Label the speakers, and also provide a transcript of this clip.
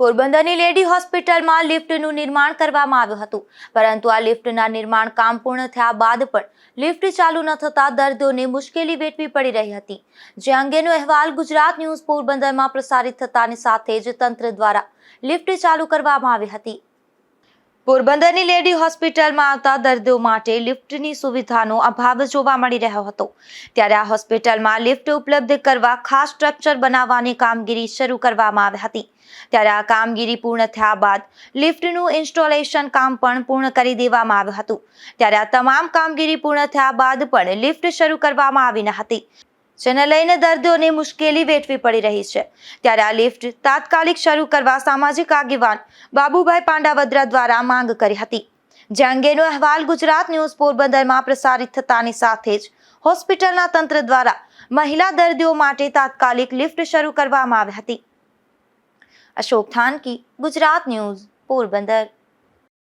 Speaker 1: પોરબંદરની લેડી હોસ્પિટલમાં લિફ્ટનું નિર્માણ કરવામાં આવ્યું હતું. પરંતુ આ લિફ્ટના નિર્માણ કામ પૂર્ણ થયા બાદ પણ લિફ્ટ ચાલુ ન થતાં દર્દીઓને મુશ્કેલી વેઠવી પડી રહી હતી. જે અંગેનો અહેવાલ ગુજરાત ન્યૂઝ પોરબંદરમાં પ્રસારિત થતાની સાથે જ તંત્ર દ્વારા લિફ્ટ ચાલુ કરવામાં આવી હતી. પોરબંદરની લેડી હોસ્પિટલમાં આવતા દર્દીઓ માટે લિફ્ટની સુવિધાનો અભાવ જોવા મળી રહ્યો હતો. ત્યારે આ હોસ્પિટલમાં લિફ્ટ ઉપલબ્ધ કરવા ખાસ સ્ટ્રક્ચર બનાવવાની કામગીરી શરૂ કરવામાં આવી હતી. ત્યારે આ કામગીરી પૂર્ણ થયા બાદ લિફ્ટનું ઇન્સ્ટોલેશન કામ પણ પૂર્ણ કરી દેવામાં આવ્યું હતું. ત્યારે આ તમામ કામગીરી પૂર્ણ થયા બાદ પણ લિફ્ટ શરૂ કરવામાં આવી ન હતી. જેને લઈને દર્દીઓને મુશ્કેલી વેઠવી પડી રહી છે. ત્યારે આ લિફ્ટ તાત્કાલિક શરૂ કરવા સામાજિક આગેવાન બાબુભાઈ પાંડાવદ્રા દ્વારા માંગ કરી હતી. જે અંગેનો અહેવાલ ગુજરાત ન્યૂઝ પોરબંદરમાં પ્રસારિત થતાની સાથે જ હોસ્પિટલના તંત્ર દ્વારા મહિલા દર્દીઓ માટે તાત્કાલિક લિફ્ટ શરૂ કરવામાં આવી હતી. અશોક થાનકી, ગુજરાત ન્યૂઝ પોરબંદર.